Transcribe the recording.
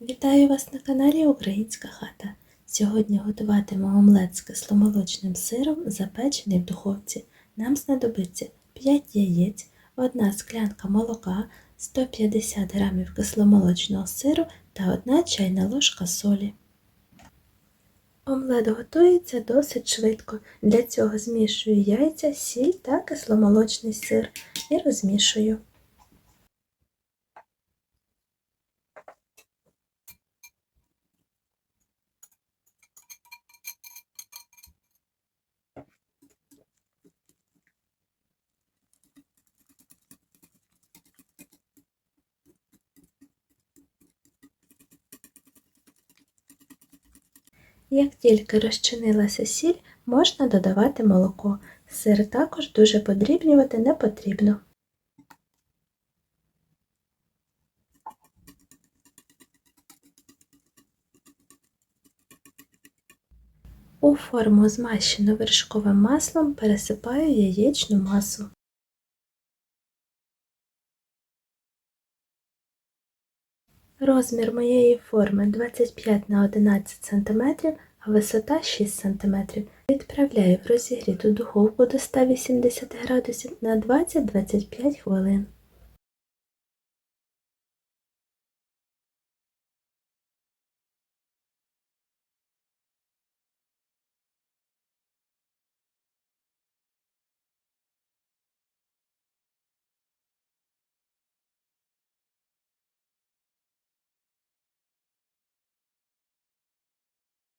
Вітаю вас на каналі Українська хата. Сьогодні готуватимемо омлет з кисломолочним сиром, запечений в духовці. Нам знадобиться 5 яєць, 1 склянка молока, 150 г кисломолочного сиру та 1 чайна ложка солі. Омлет готується досить швидко. Для цього змішую яйця, сіль та кисломолочний сир і розмішую. Як тільки розчинилася сіль, можна додавати молоко. Сир також дуже подрібнювати не потрібно. У форму, змащену вершковим маслом, пересипаю яєчну масу. Розмір моєї форми 25 на 11 см, а висота 6 см. Відправляю в розігріту духовку до 180 градусів на 20-25 хвилин.